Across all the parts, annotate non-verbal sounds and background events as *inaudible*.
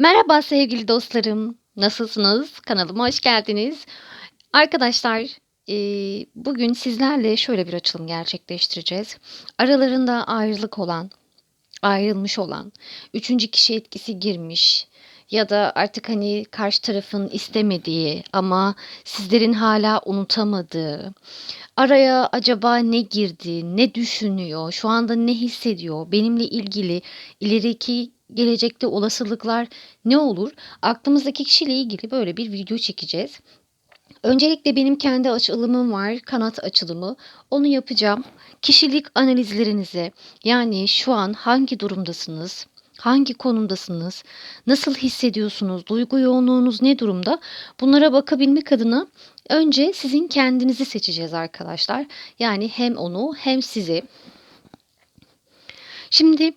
Merhaba sevgili dostlarım. Nasılsınız? Kanalıma hoş geldiniz. Arkadaşlar, eee, bugün sizlerle şöyle bir açılım gerçekleştireceğiz. Aralarında ayrılık olan, ayrılmış olan, üçüncü kişi etkisi girmiş ya da artık hani karşı tarafın istemediği ama sizlerin hala unutamadığı, araya acaba ne girdi, ne düşünüyor, şu anda ne hissediyor, benimle ilgili ileriki gelecekte olasılıklar ne olur? Aklımızdaki kişiyle ilgili böyle bir video çekeceğiz. Öncelikle benim kendi açılımım var, kanat açılımı. Onu yapacağım. Kişilik analizlerinize, yani şu an hangi durumdasınız, hangi konumdasınız, nasıl hissediyorsunuz, duygu yoğunluğunuz ne durumda? Bunlara bakabilmek adına önce sizin kendinizi seçeceğiz arkadaşlar. Yani hem onu hem sizi. Şimdi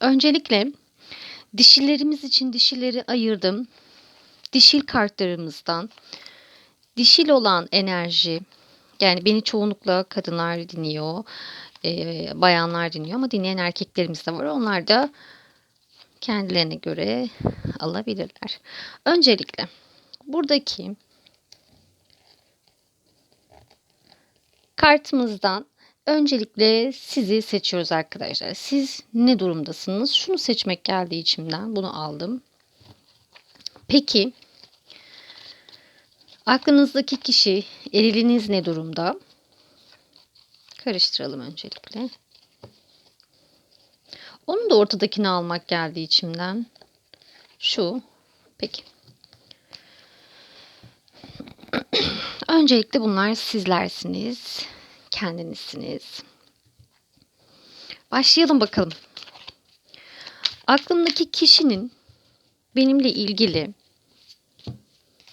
öncelikle dişilerimiz için dişileri ayırdım. Dişil kartlarımızdan dişil olan enerji yani beni çoğunlukla kadınlar dinliyor, eee, bayanlar dinliyor ama dinleyen erkeklerimiz de var. Onlar da kendilerine göre alabilirler. Öncelikle buradaki kartımızdan öncelikle sizi seçiyoruz arkadaşlar. Siz ne durumdasınız? Şunu seçmek geldi içimden. Bunu aldım. Peki aklınızdaki kişi, eriliniz ne durumda? Karıştıralım öncelikle. Onun da ortadakini almak geldi içimden. Şu. Peki. *clears throat* Öncelikle bunlar sizlersiniz. Kendinizsiniz. Başlayalım bakalım. Aklımdaki kişinin benimle ilgili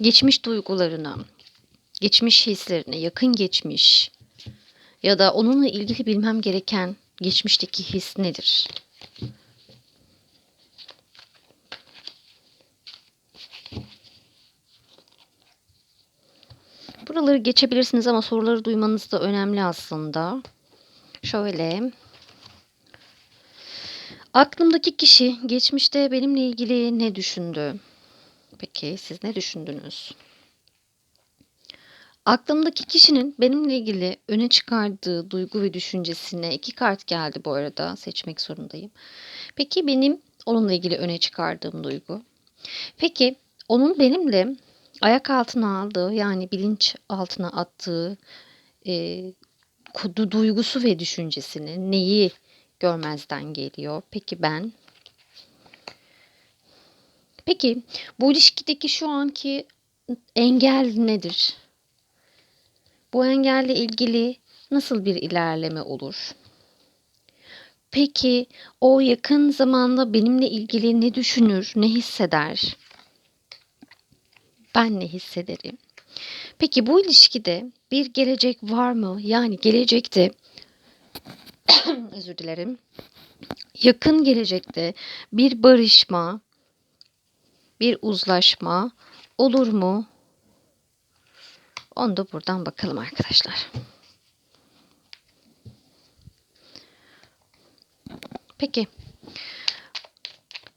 geçmiş duygularına, geçmiş hislerine, yakın geçmiş ya da onunla ilgili bilmem gereken geçmişteki his nedir? Buraları geçebilirsiniz ama soruları duymanız da önemli aslında. Şöyle. Aklımdaki kişi geçmişte benimle ilgili ne düşündü? Peki siz ne düşündünüz? Aklımdaki kişinin benimle ilgili öne çıkardığı duygu ve düşüncesine iki kart geldi bu arada. Seçmek zorundayım. Peki benim onunla ilgili öne çıkardığım duygu. Peki onun benimle ayak altına aldığı yani bilinç altına attığı e, duygusu ve düşüncesini neyi görmezden geliyor? Peki ben Peki bu ilişkideki şu anki engel nedir? Bu engelle ilgili nasıl bir ilerleme olur? Peki o yakın zamanda benimle ilgili ne düşünür, ne hisseder? Ben ne hissederim? Peki bu ilişkide bir gelecek var mı? Yani gelecekte *clears throat* özür dilerim. Yakın gelecekte bir barışma, bir uzlaşma olur mu? Onu da buradan bakalım arkadaşlar. Peki.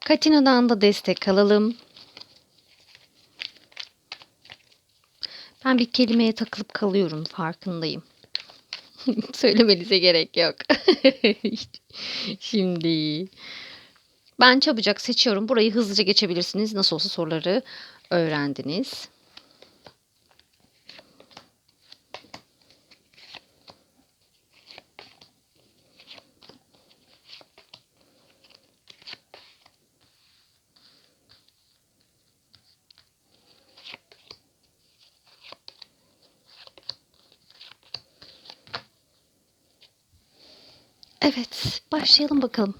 Katina'dan da destek alalım. Ben bir kelimeye takılıp kalıyorum farkındayım. *laughs* Söylemenize gerek yok. *laughs* Şimdi ben çabucak seçiyorum. Burayı hızlıca geçebilirsiniz. Nasıl olsa soruları öğrendiniz. Evet, başlayalım bakalım.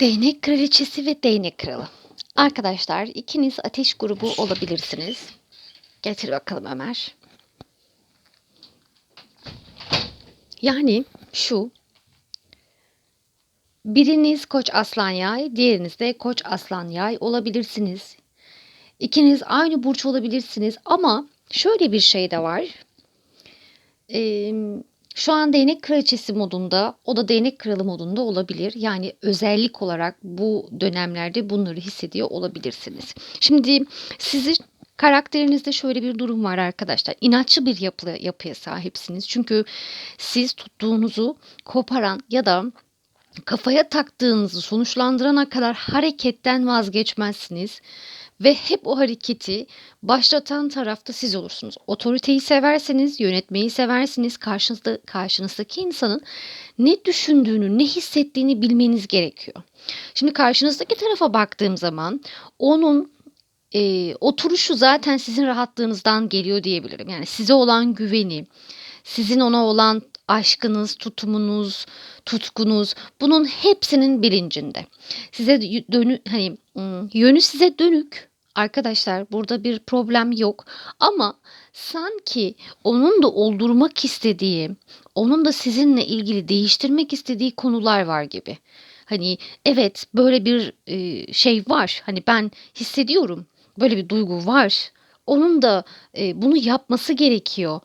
Değnek kraliçesi ve değnek kralı. Arkadaşlar ikiniz ateş grubu olabilirsiniz. Getir bakalım Ömer. Yani şu. Biriniz koç aslan yay, diğeriniz de koç aslan yay olabilirsiniz. İkiniz aynı burç olabilirsiniz ama şöyle bir şey de var. Ee, şu an değnek kraliçesi modunda, o da değnek kralı modunda olabilir. Yani özellik olarak bu dönemlerde bunları hissediyor olabilirsiniz. Şimdi sizi karakterinizde şöyle bir durum var arkadaşlar. İnatçı bir yapı, yapıya sahipsiniz. Çünkü siz tuttuğunuzu koparan ya da kafaya taktığınızı sonuçlandırana kadar hareketten vazgeçmezsiniz ve hep o hareketi başlatan tarafta siz olursunuz. Otoriteyi severseniz, yönetmeyi seversiniz. Karşınızda karşınızdaki insanın ne düşündüğünü, ne hissettiğini bilmeniz gerekiyor. Şimdi karşınızdaki tarafa baktığım zaman onun e, oturuşu zaten sizin rahatlığınızdan geliyor diyebilirim. Yani size olan güveni, sizin ona olan aşkınız, tutumunuz, tutkunuz bunun hepsinin bilincinde. Size dönü hani yönü size dönük. Arkadaşlar burada bir problem yok ama sanki onun da oldurmak istediği, onun da sizinle ilgili değiştirmek istediği konular var gibi. Hani evet böyle bir şey var. Hani ben hissediyorum. Böyle bir duygu var. Onun da bunu yapması gerekiyor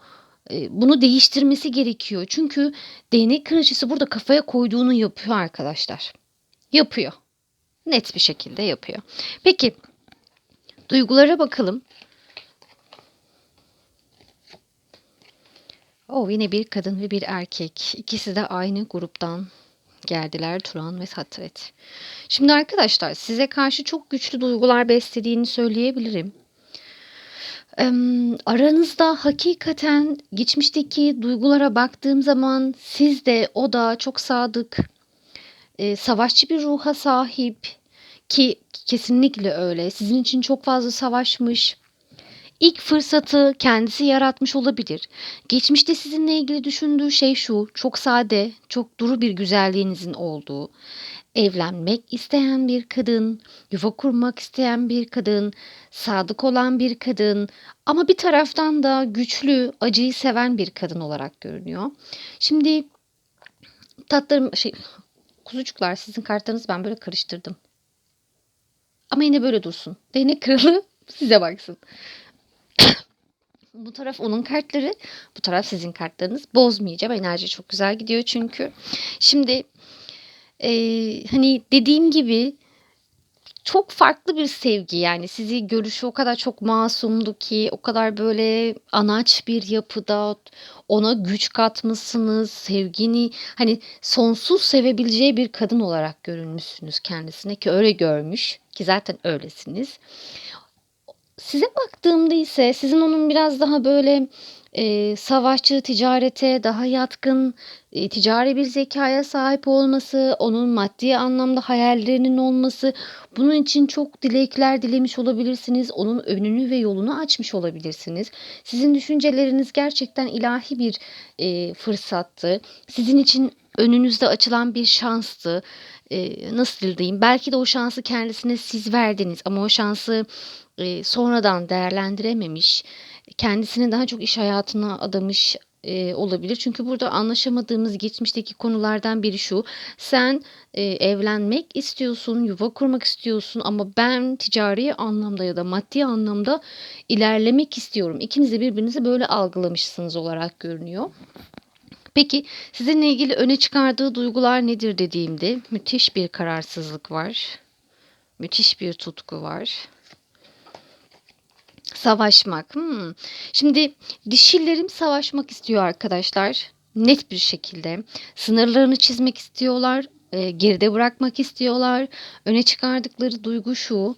bunu değiştirmesi gerekiyor. Çünkü değnek kraliçesi burada kafaya koyduğunu yapıyor arkadaşlar. Yapıyor. Net bir şekilde yapıyor. Peki duygulara bakalım. Oh yine bir kadın ve bir erkek. İkisi de aynı gruptan geldiler Turan ve Satret. Şimdi arkadaşlar size karşı çok güçlü duygular beslediğini söyleyebilirim. Aranızda hakikaten geçmişteki duygulara baktığım zaman siz de o da çok sadık, eee, savaşçı bir ruha sahip ki kesinlikle öyle. Sizin için çok fazla savaşmış. İlk fırsatı kendisi yaratmış olabilir. Geçmişte sizinle ilgili düşündüğü şey şu, çok sade, çok duru bir güzelliğinizin olduğu evlenmek isteyen bir kadın, yuva kurmak isteyen bir kadın, sadık olan bir kadın ama bir taraftan da güçlü, acıyı seven bir kadın olarak görünüyor. Şimdi tatlarım şey kuzucuklar sizin kartlarınızı ben böyle karıştırdım. Ama yine böyle dursun. Değnek kralı *laughs* size baksın. bu taraf onun kartları, bu taraf sizin kartlarınız. Bozmayacağım. Enerji çok güzel gidiyor çünkü. Şimdi Eee, hani dediğim gibi çok farklı bir sevgi yani sizi görüşü o kadar çok masumdu ki o kadar böyle anaç bir yapıda ona güç katmışsınız sevgini hani sonsuz sevebileceği bir kadın olarak görünmüşsünüz kendisine ki öyle görmüş ki zaten öylesiniz. Size baktığımda ise sizin onun biraz daha böyle Eee, savaşçı, ticarete daha yatkın, eee, ticari bir zekâya sahip olması, onun maddi anlamda hayallerinin olması, bunun için çok dilekler dilemiş olabilirsiniz. Onun önünü ve yolunu açmış olabilirsiniz. Sizin düşünceleriniz gerçekten ilahi bir, eee, fırsattı. Sizin için önünüzde açılan bir şanstı. Eee, nasıl diyeyim? Belki de o şansı kendisine siz verdiniz ama o şansı, eee, sonradan değerlendirememiş kendisini daha çok iş hayatına adamış e, olabilir. Çünkü burada anlaşamadığımız geçmişteki konulardan biri şu. Sen e, evlenmek istiyorsun, yuva kurmak istiyorsun ama ben ticari anlamda ya da maddi anlamda ilerlemek istiyorum. İkiniz de birbirinizi böyle algılamışsınız olarak görünüyor. Peki sizinle ilgili öne çıkardığı duygular nedir dediğimde müthiş bir kararsızlık var. Müthiş bir tutku var. Savaşmak. Hmm. Şimdi dişillerim savaşmak istiyor arkadaşlar. Net bir şekilde. Sınırlarını çizmek istiyorlar. E, geride bırakmak istiyorlar. Öne çıkardıkları duygu şu.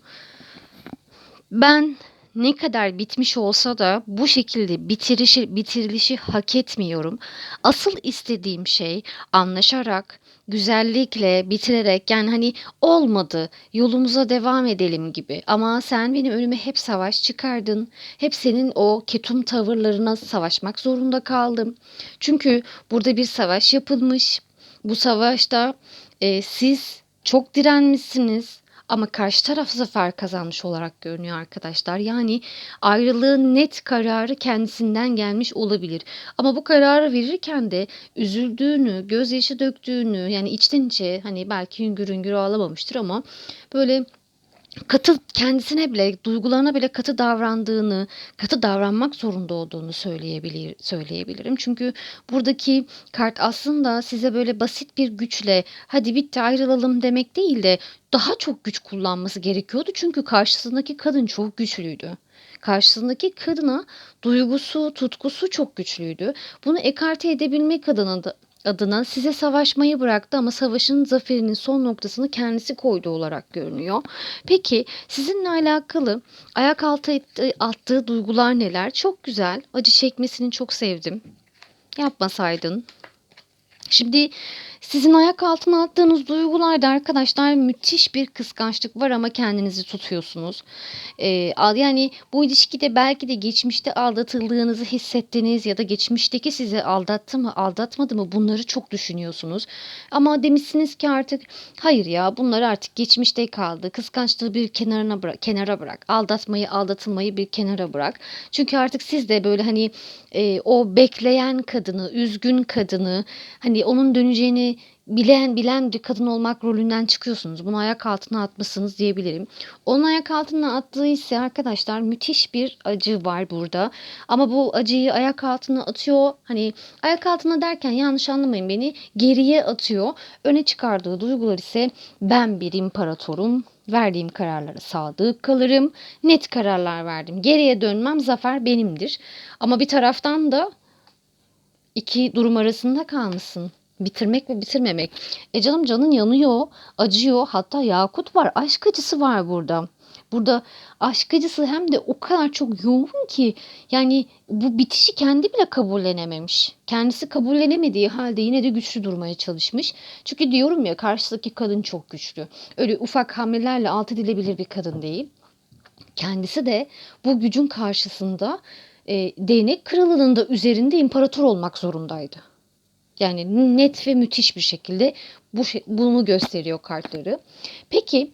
Ben ne kadar bitmiş olsa da bu şekilde bitirişi, bitirilişi hak etmiyorum. Asıl istediğim şey anlaşarak, güzellikle bitirerek yani hani olmadı yolumuza devam edelim gibi. Ama sen benim önüme hep savaş çıkardın. Hep senin o ketum tavırlarına savaşmak zorunda kaldım. Çünkü burada bir savaş yapılmış. Bu savaşta e, siz çok direnmişsiniz ama karşı taraf zafer kazanmış olarak görünüyor arkadaşlar. Yani ayrılığın net kararı kendisinden gelmiş olabilir. Ama bu kararı verirken de üzüldüğünü, gözyaşı döktüğünü yani içten içe hani belki hüngür hüngür ağlamamıştır ama böyle katı kendisine bile, duygularına bile katı davrandığını, katı davranmak zorunda olduğunu söyleyebilir söyleyebilirim. Çünkü buradaki kart aslında size böyle basit bir güçle "Hadi bitti ayrılalım." demek değil de daha çok güç kullanması gerekiyordu. Çünkü karşısındaki kadın çok güçlüydü. Karşısındaki kadına duygusu, tutkusu çok güçlüydü. Bunu ekarte edebilmek adına da adına size savaşmayı bıraktı ama savaşın zaferinin son noktasını kendisi koydu olarak görünüyor. Peki sizinle alakalı ayak altı ettiği, attığı duygular neler? Çok güzel. Acı çekmesini çok sevdim. Yapmasaydın. Şimdi sizin ayak altına attığınız duygularda arkadaşlar müthiş bir kıskançlık var ama kendinizi tutuyorsunuz. Ee, yani bu ilişkide belki de geçmişte aldatıldığınızı hissettiniz ya da geçmişteki sizi aldattı mı aldatmadı mı bunları çok düşünüyorsunuz. Ama demişsiniz ki artık hayır ya bunlar artık geçmişte kaldı. Kıskançlığı bir kenarına bırak, kenara bırak. Aldatmayı aldatılmayı bir kenara bırak. Çünkü artık siz de böyle hani e, o bekleyen kadını, üzgün kadını hani onun döneceğini bilen bilen bir kadın olmak rolünden çıkıyorsunuz. Bunu ayak altına atmışsınız diyebilirim. Onun ayak altına attığı ise arkadaşlar müthiş bir acı var burada. Ama bu acıyı ayak altına atıyor. Hani ayak altına derken yanlış anlamayın beni. Geriye atıyor. Öne çıkardığı duygular ise ben bir imparatorum. Verdiğim kararlara sadık kalırım. Net kararlar verdim. Geriye dönmem zafer benimdir. Ama bir taraftan da iki durum arasında kalmışsın. Bitirmek ve bitirmemek. E canım canın yanıyor, acıyor. Hatta yakut var. Aşk acısı var burada. Burada aşk acısı hem de o kadar çok yoğun ki yani bu bitişi kendi bile kabullenememiş. Kendisi kabullenemediği halde yine de güçlü durmaya çalışmış. Çünkü diyorum ya karşıdaki kadın çok güçlü. Öyle ufak hamlelerle alt edilebilir bir kadın değil. Kendisi de bu gücün karşısında e, değnek kralının da üzerinde imparator olmak zorundaydı. Yani net ve müthiş bir şekilde bu bunu gösteriyor kartları. Peki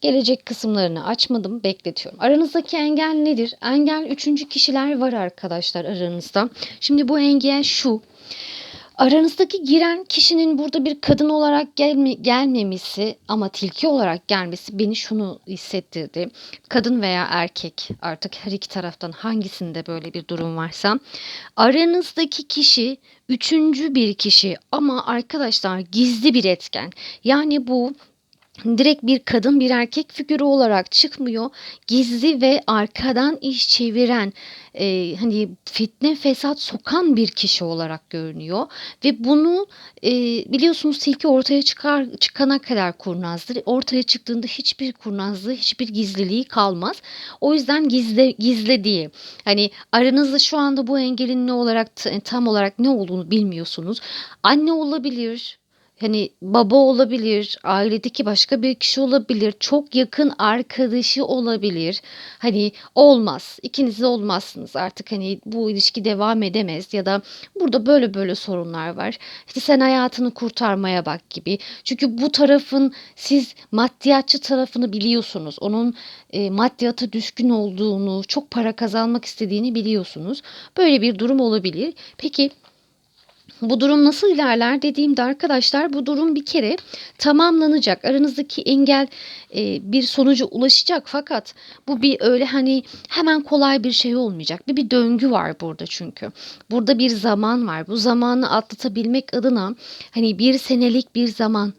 gelecek kısımlarını açmadım, bekletiyorum. Aranızdaki engel nedir? Engel üçüncü kişiler var arkadaşlar aranızda. Şimdi bu engel şu. Aranızdaki giren kişinin burada bir kadın olarak gelme, gelmemesi ama tilki olarak gelmesi beni şunu hissettirdi. Kadın veya erkek artık her iki taraftan hangisinde böyle bir durum varsa aranızdaki kişi üçüncü bir kişi ama arkadaşlar gizli bir etken. Yani bu direkt bir kadın bir erkek figürü olarak çıkmıyor. Gizli ve arkadan iş çeviren e, hani fitne fesat sokan bir kişi olarak görünüyor ve bunu e, biliyorsunuz tilki ortaya çıkar çıkana kadar kurnazdır. Ortaya çıktığında hiçbir kurnazlığı, hiçbir gizliliği kalmaz. O yüzden gizle gizlediği hani aranızda şu anda bu engelin ne olarak tam olarak ne olduğunu bilmiyorsunuz. Anne olabilir, Hani baba olabilir, ailedeki başka bir kişi olabilir, çok yakın arkadaşı olabilir. Hani olmaz, ikiniz de olmazsınız artık hani bu ilişki devam edemez ya da burada böyle böyle sorunlar var. İşte sen hayatını kurtarmaya bak gibi. Çünkü bu tarafın siz maddiyatçı tarafını biliyorsunuz. Onun e, maddiyata düşkün olduğunu, çok para kazanmak istediğini biliyorsunuz. Böyle bir durum olabilir. Peki bu durum nasıl ilerler dediğimde arkadaşlar bu durum bir kere tamamlanacak. Aranızdaki engel e, bir sonuca ulaşacak fakat bu bir öyle hani hemen kolay bir şey olmayacak. Bir bir döngü var burada çünkü. Burada bir zaman var. Bu zamanı atlatabilmek adına hani bir senelik bir zaman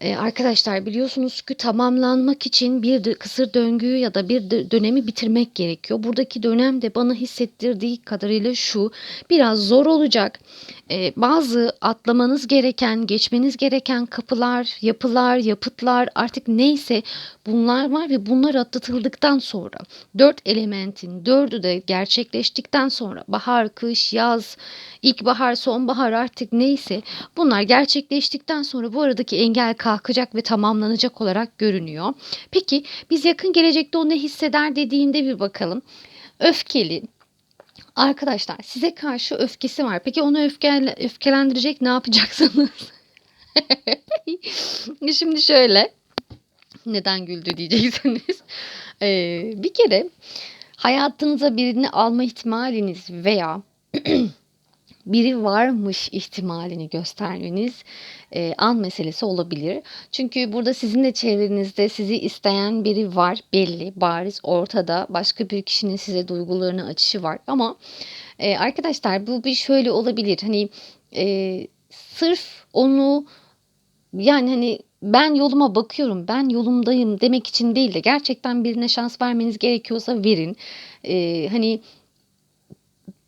ee, arkadaşlar biliyorsunuz ki tamamlanmak için bir kısır döngüyü ya da bir dönemi bitirmek gerekiyor. Buradaki dönem de bana hissettirdiği kadarıyla şu biraz zor olacak. Ee, bazı atlamanız gereken, geçmeniz gereken kapılar, yapılar, yapıtlar artık neyse bunlar var ve bunlar atlatıldıktan sonra dört elementin dördü de gerçekleştikten sonra bahar, kış, yaz, ilkbahar, sonbahar artık neyse bunlar gerçekleştikten sonra bu aradaki engel kalkacak ve tamamlanacak olarak görünüyor. Peki biz yakın gelecekte o ne hisseder dediğinde bir bakalım. Öfkeli, Arkadaşlar size karşı öfkesi var. Peki onu öfke, öfkelendirecek ne yapacaksınız? *laughs* Şimdi şöyle. Neden güldü diyeceksiniz. *laughs* Ee, bir kere hayatınıza birini alma ihtimaliniz veya *clears throat* biri varmış ihtimalini göstermeniz e, an meselesi olabilir. Çünkü burada sizin de çevrenizde sizi isteyen biri var belli, bariz, ortada. Başka bir kişinin size duygularını açışı var. Ama e, arkadaşlar bu bir şöyle olabilir. Hani e, sırf onu yani hani ben yoluma bakıyorum, ben yolumdayım demek için değil de gerçekten birine şans vermeniz gerekiyorsa verin. Ee, hani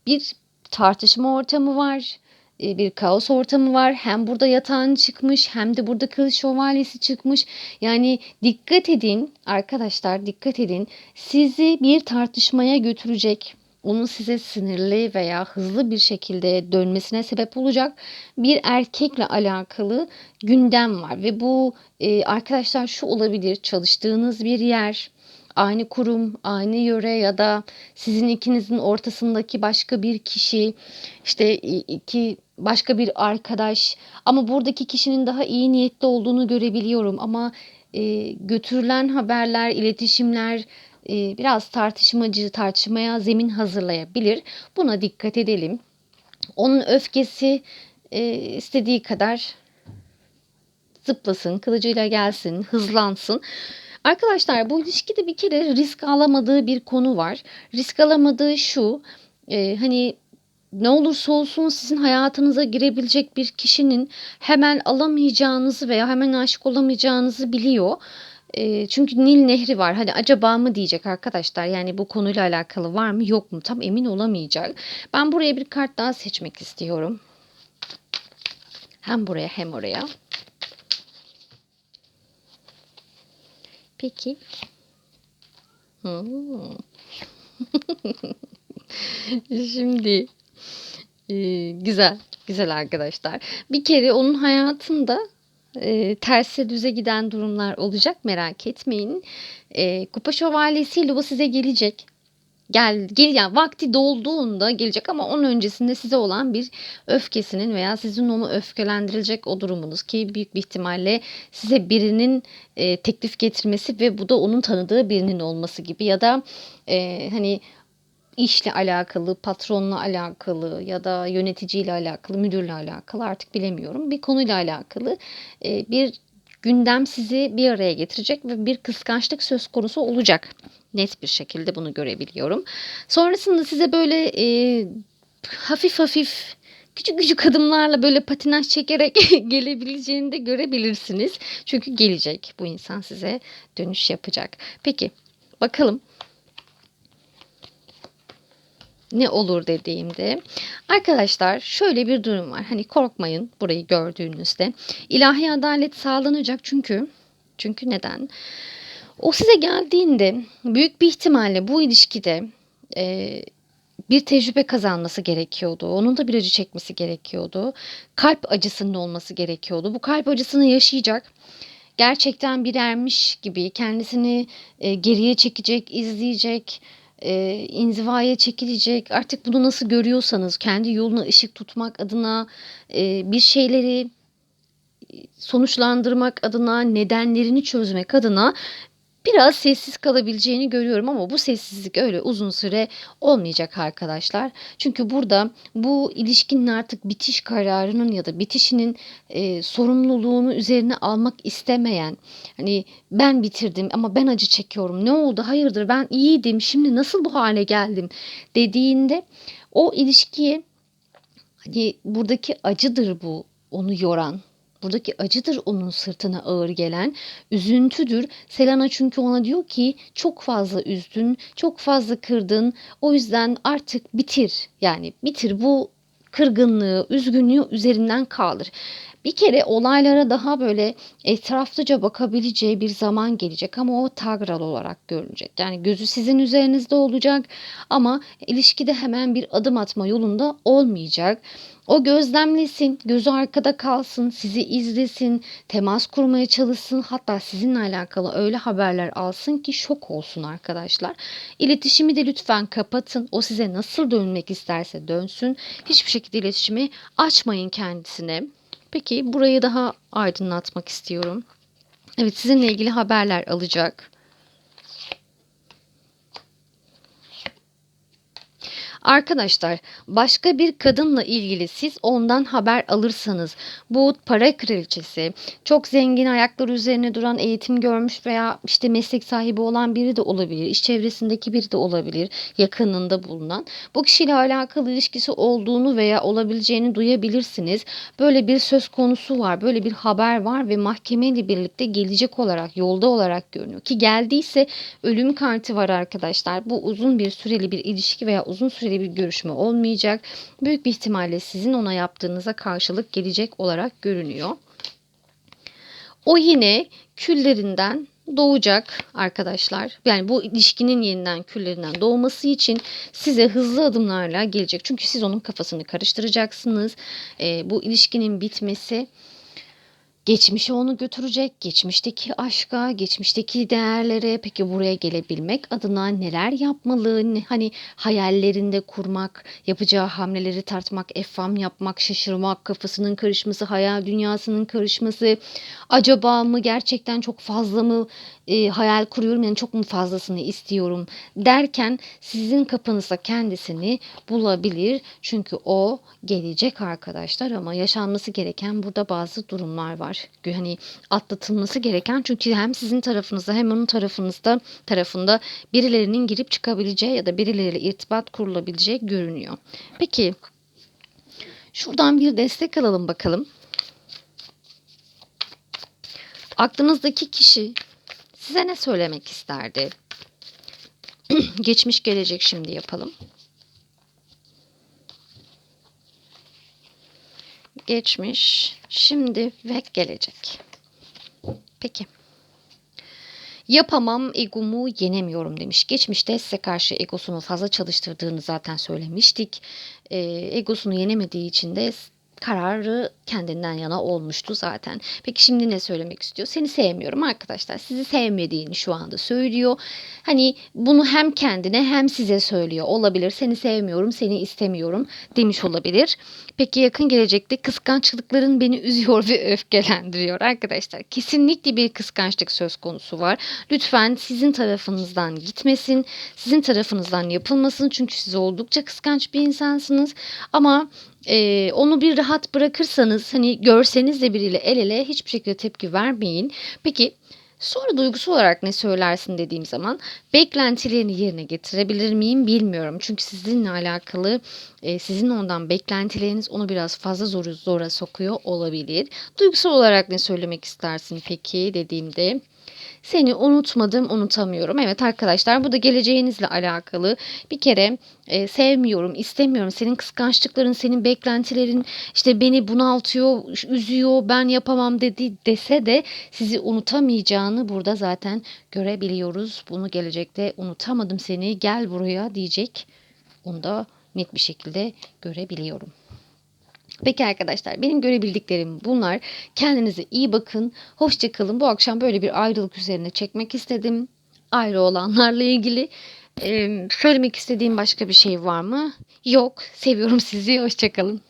bir tartışma ortamı var, e, bir kaos ortamı var. Hem burada yatağın çıkmış hem de burada kılıç şövalyesi çıkmış. Yani dikkat edin arkadaşlar dikkat edin. Sizi bir tartışmaya götürecek onun size sinirli veya hızlı bir şekilde dönmesine sebep olacak bir erkekle alakalı gündem var ve bu e, arkadaşlar şu olabilir çalıştığınız bir yer aynı kurum, aynı yöre ya da sizin ikinizin ortasındaki başka bir kişi, işte iki başka bir arkadaş ama buradaki kişinin daha iyi niyetli olduğunu görebiliyorum ama e, götürülen haberler, iletişimler e, biraz tartışmacı, tartışmaya zemin hazırlayabilir. Buna dikkat edelim. Onun öfkesi e, istediği kadar zıplasın, kılıcıyla gelsin, hızlansın. Arkadaşlar bu ilişkide bir kere risk alamadığı bir konu var. Risk alamadığı şu, e, hani ne olursa olsun sizin hayatınıza girebilecek bir kişinin hemen alamayacağınızı veya hemen aşık olamayacağınızı biliyor. E, çünkü Nil Nehri var. Hani acaba mı diyecek arkadaşlar. Yani bu konuyla alakalı var mı yok mu tam emin olamayacak. Ben buraya bir kart daha seçmek istiyorum. Hem buraya hem oraya. Peki. Hmm. *laughs* Şimdi e, güzel, güzel arkadaşlar. Bir kere onun hayatında e, terse düze giden durumlar olacak merak etmeyin. E, kupa şövalyesiyle bu size gelecek. Gel, gel yani vakti dolduğunda gelecek ama onun öncesinde size olan bir öfkesinin veya sizin onu öfkelendirilecek o durumunuz ki büyük bir ihtimalle size birinin e, teklif getirmesi ve bu da onun tanıdığı birinin olması gibi ya da e, hani işle alakalı, patronla alakalı ya da yöneticiyle alakalı, müdürle alakalı artık bilemiyorum. Bir konuyla alakalı e, bir gündem sizi bir araya getirecek ve bir kıskançlık söz konusu olacak. Net bir şekilde bunu görebiliyorum. Sonrasında size böyle e, hafif hafif küçük küçük adımlarla böyle patinaj çekerek *laughs* gelebileceğini de görebilirsiniz. Çünkü gelecek bu insan size dönüş yapacak. Peki bakalım ne olur dediğimde arkadaşlar şöyle bir durum var. Hani korkmayın burayı gördüğünüzde. ilahi adalet sağlanacak çünkü çünkü neden? O size geldiğinde büyük bir ihtimalle bu ilişkide e, bir tecrübe kazanması gerekiyordu. Onun da bir acı çekmesi gerekiyordu. Kalp acısının olması gerekiyordu. Bu kalp acısını yaşayacak. Gerçekten bir ermiş gibi kendisini e, geriye çekecek, izleyecek e, inzivaya çekilecek. Artık bunu nasıl görüyorsanız kendi yoluna ışık tutmak adına e, bir şeyleri sonuçlandırmak adına, nedenlerini çözmek adına biraz sessiz kalabileceğini görüyorum ama bu sessizlik öyle uzun süre olmayacak arkadaşlar. Çünkü burada bu ilişkinin artık bitiş kararının ya da bitişinin e, sorumluluğunu üzerine almak istemeyen hani ben bitirdim ama ben acı çekiyorum ne oldu hayırdır ben iyiydim şimdi nasıl bu hale geldim dediğinde o ilişkiye hani buradaki acıdır bu onu yoran Buradaki acıdır onun sırtına ağır gelen, üzüntüdür. Selena çünkü ona diyor ki çok fazla üzdün, çok fazla kırdın. O yüzden artık bitir. Yani bitir bu kırgınlığı, üzgünlüğü üzerinden kaldır. Bir kere olaylara daha böyle etraflıca bakabileceği bir zaman gelecek ama o tagral olarak görünecek. Yani gözü sizin üzerinizde olacak ama ilişkide hemen bir adım atma yolunda olmayacak. O gözlemlesin, gözü arkada kalsın, sizi izlesin, temas kurmaya çalışsın. Hatta sizinle alakalı öyle haberler alsın ki şok olsun arkadaşlar. İletişimi de lütfen kapatın. O size nasıl dönmek isterse dönsün. Hiçbir şekilde iletişimi açmayın kendisine. Peki burayı daha aydınlatmak istiyorum. Evet sizinle ilgili haberler alacak. Arkadaşlar başka bir kadınla ilgili siz ondan haber alırsanız bu para kraliçesi çok zengin ayaklar üzerine duran eğitim görmüş veya işte meslek sahibi olan biri de olabilir. iş çevresindeki biri de olabilir yakınında bulunan. Bu kişiyle alakalı ilişkisi olduğunu veya olabileceğini duyabilirsiniz. Böyle bir söz konusu var böyle bir haber var ve mahkemeyle birlikte gelecek olarak yolda olarak görünüyor. Ki geldiyse ölüm kartı var arkadaşlar. Bu uzun bir süreli bir ilişki veya uzun süreli bir görüşme olmayacak. Büyük bir ihtimalle sizin ona yaptığınıza karşılık gelecek olarak görünüyor. O yine küllerinden doğacak arkadaşlar. Yani bu ilişkinin yeniden küllerinden doğması için size hızlı adımlarla gelecek. Çünkü siz onun kafasını karıştıracaksınız. Ee, bu ilişkinin bitmesi geçmişe onu götürecek. Geçmişteki aşka, geçmişteki değerlere peki buraya gelebilmek adına neler yapmalı? Hani hayallerinde kurmak, yapacağı hamleleri tartmak, effam yapmak, şaşırmak, kafasının karışması, hayal dünyasının karışması. Acaba mı gerçekten çok fazla mı e, hayal kuruyorum yani çok mu fazlasını istiyorum derken sizin kapınızda kendisini bulabilir. Çünkü o gelecek arkadaşlar ama yaşanması gereken burada bazı durumlar var. Hani atlatılması gereken çünkü hem sizin tarafınızda hem onun tarafınızda tarafında birilerinin girip çıkabileceği ya da birileriyle irtibat kurulabileceği görünüyor. Peki şuradan bir destek alalım bakalım. Aklınızdaki kişi size ne söylemek isterdi? *clears throat* Geçmiş gelecek şimdi yapalım. Geçmiş, şimdi ve gelecek. Peki. Yapamam, egomu yenemiyorum demiş. Geçmişte size karşı egosunu fazla çalıştırdığını zaten söylemiştik. Ee, egosunu yenemediği için de kararı kendinden yana olmuştu zaten. Peki şimdi ne söylemek istiyor? Seni sevmiyorum arkadaşlar. Sizi sevmediğini şu anda söylüyor. Hani bunu hem kendine hem size söylüyor olabilir. Seni sevmiyorum, seni istemiyorum demiş olabilir. Peki yakın gelecekte kıskançlıkların beni üzüyor ve öfkelendiriyor arkadaşlar. Kesinlikle bir kıskançlık söz konusu var. Lütfen sizin tarafınızdan gitmesin. Sizin tarafınızdan yapılmasın. Çünkü siz oldukça kıskanç bir insansınız. Ama e, onu bir rahat bırakırsanız hani görseniz de biriyle el ele hiçbir şekilde tepki vermeyin. Peki sonra duygusu olarak ne söylersin dediğim zaman beklentilerini yerine getirebilir miyim bilmiyorum. Çünkü sizinle alakalı e, sizin ondan beklentileriniz onu biraz fazla zor, zora sokuyor olabilir. Duygusal olarak ne söylemek istersin peki dediğimde seni unutmadım, unutamıyorum. Evet arkadaşlar bu da geleceğinizle alakalı. Bir kere e, sevmiyorum, istemiyorum. Senin kıskançlıkların, senin beklentilerin işte beni bunaltıyor, üzüyor, ben yapamam dedi dese de sizi unutamayacağını burada zaten görebiliyoruz. Bunu gelecekte unutamadım seni, gel buraya diyecek. Onu da net bir şekilde görebiliyorum. Peki arkadaşlar benim görebildiklerim bunlar. Kendinize iyi bakın. Hoşça kalın. Bu akşam böyle bir ayrılık üzerine çekmek istedim. Ayrı olanlarla ilgili. Ee, söylemek istediğim başka bir şey var mı? Yok. Seviyorum sizi. Hoşça kalın.